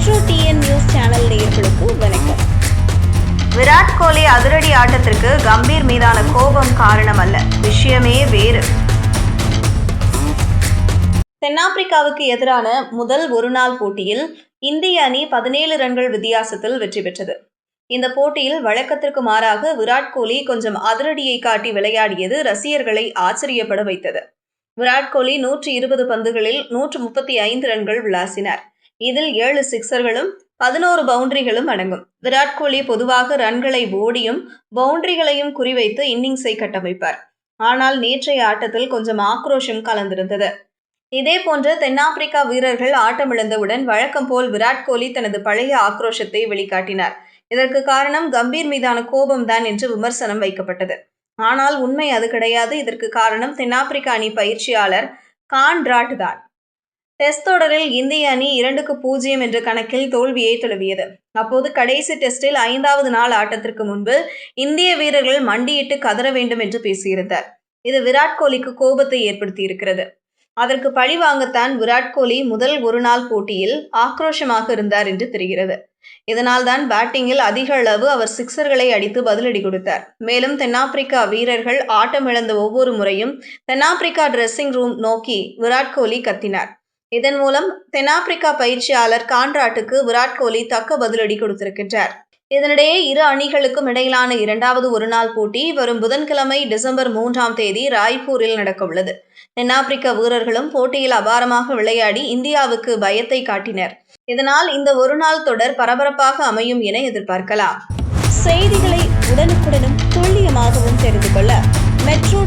Metro TN news channel நேயர்களுக்கு வணக்கம். விராட் கோலி அதிரடி ஆட்டத்திற்கு கம்பீர் மீதான கோபம் காரணம் அல்ல விஷயமே வேறு. தென்னாப்பிரிக்காவுக்கு எதிரான முதல் ஒருநாள் போட்டியில் இந்திய அணி பதினேழு ரன்கள் வித்தியாசத்தில் வெற்றி பெற்றது. இந்த போட்டியில் வழக்கத்திற்கு மாறாக விராட் கோலி கொஞ்சம் அதிரடியை காட்டி விளையாடியது ரசிகர்களை ஆச்சரியப்பட வைத்தது. விராட் கோலி நூற்றி இருபது பந்துகளில் நூற்று முப்பத்தி ஐந்து ரன்கள் விளாசினார். இதில் ஏழு சிக்சர்களும் பதினோரு பவுண்டரிகளும் அடங்கும். விராட் கோலி பொதுவாக ரன்களை ஓடியும் பவுண்டரிகளையும் குறிவைத்து இன்னிங்ஸை கட்டமைப்பார். ஆனால் நேற்றைய ஆட்டத்தில் கொஞ்சம் ஆக்ரோஷம் கலந்திருந்தது. இதே போன்று தென்னாப்பிரிக்கா வீரர்கள் ஆட்டமிழந்தவுடன் வழக்கம் போல் விராட் கோலி தனது பழைய ஆக்ரோஷத்தை வெளிக்காட்டினார். இதற்கு காரணம் கம்பீர் மீதான கோபம்தான் என்று விமர்சனம் வைக்கப்பட்டது. ஆனால் உண்மை அது கிடையாது. இதற்கு காரணம் தென்னாப்பிரிக்க அணி பயிற்சியாளர் கான் ராட் தான். டெஸ்ட் தொடரில் இந்திய அணி இரண்டுக்கு பூஜ்ஜியம் என்ற கணக்கில் தோல்வியை தழுவியது அப்போது கடைசி டெஸ்டில் ஐந்தாவது நாள் ஆட்டத்திற்கு முன்பு இந்திய வீரர்கள் மண்டியிட்டு கதற வேண்டும் என்று பேசியிருந்தார். இது விராட் கோலிக்கு கோபத்தை ஏற்படுத்தியிருக்கிறது. அதற்கு பழி வாங்கத்தான் விராட் கோலி முதல் ஒருநாள் போட்டியில் ஆக்ரோஷமாக இருந்தார் என்று தெரிகிறது. இதனால் தான் பேட்டிங்கில் அதிக அளவு அவர் சிக்சர்களை அடித்து பதிலடி கொடுத்தார். மேலும் தென்னாப்பிரிக்கா வீரர்கள் ஆட்டமிழந்த ஒவ்வொரு முறையும் தென்னாப்பிரிக்கா ட்ரெஸ்ஸிங் ரூம் நோக்கி விராட் கோலி கத்தினார். இதன் மூலம் தென்னாப்பிரிக்கா பயிற்சியாளர் கான்ராட்டுக்கு விராட் கோலி தக்க பதிலடி கொடுத்திருக்கின்றார். இதனிடையே இரு அணிகளுக்கும் இடையிலான இரண்டாவது ஒருநாள் போட்டி வரும் புதன்கிழமை டிசம்பர் மூன்றாம் தேதி ராய்ப்பூரில் நடக்கவுள்ளது. தென்னாப்பிரிக்க வீரர்களும் போட்டியில் அபாரமாக விளையாடி இந்தியாவுக்கு பயத்தை காட்டினர். இதனால் இந்த ஒருநாள் தொடர் பரபரப்பாக அமையும் என எதிர்பார்க்கலாம். செய்திகளை உடனுக்குடனும் துல்லியமாகவும் தெரிந்து கொள்ள மெட்ரோ